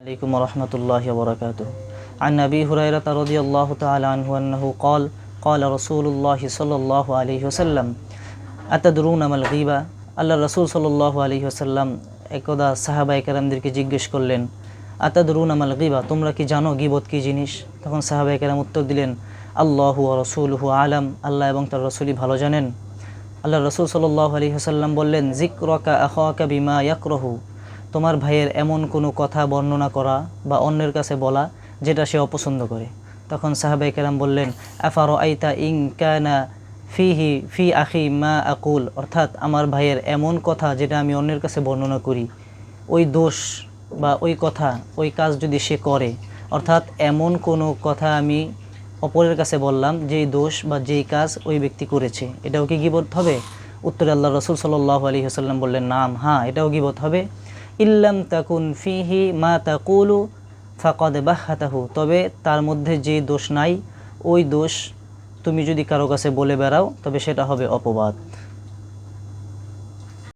عليكم ورحمة الله وبركاته عن أبي هريرة رضي الله تعالى عنه أنه قال قال رسول الله صلى الله عليه وسلم أتدرون ما الغيبة আল্লাহ রসুল সাল্লাহ আলী আসাল্লাম একদা সাহাবাই কেরামদেরকে জিজ্ঞেস করলেন আতাদরুন আমাল গিবা তোমরা কি জানো গিবত কি জিনিস তখন সাহাবাই কেরাম উত্তর দিলেন আল্লাহু রসুলহু আলাম আল্লাহ এবং তার রসুলই ভালো জানেন আল্লাহ রসুল সাল্লাহ আলী হাসাল্লাম বললেন জিক্রকা আহকা বিমা ইয়াকরহু তোমার ভাইয়ের এমন কোনো কথা বর্ণনা করা বা অন্যের কাছে বলা যেটা সে অপছন্দ করে। তখন সাহাবাই কেরাম বললেন আফারো আইতা ইং কানা ফিহি ফি আখি মা আকুল? অর্থাৎ আমার ভাইয়ের এমন কথা যেটা আমি অন্যের কাছে বর্ণনা করি। ওই দোষ বা ওই কথা, ওই কাজ যদি সে করে, অর্থাৎ এমন কোনো কথা আমি অপরের কাছে বললাম যেই দোষ বা যেই কাজ ওই ব্যক্তি করেছে। এটাও কি গিবত হবে? উত্তরে আল্লাহ রসুল সাল্লাহ আলী হাসাল্লাম বললেন, নাম হ্যাঁ এটাও গিবত হবে। ইল্লাম তাকুন ফিহি মা তাকুলু ফাকদ বাহাতাহু। তবে তার মধ্যে যে দোষ নাই, ওই দোষ তুমি যদি কারও কাছে বলে বেড়াও, তবে সেটা হবে অপবাদ।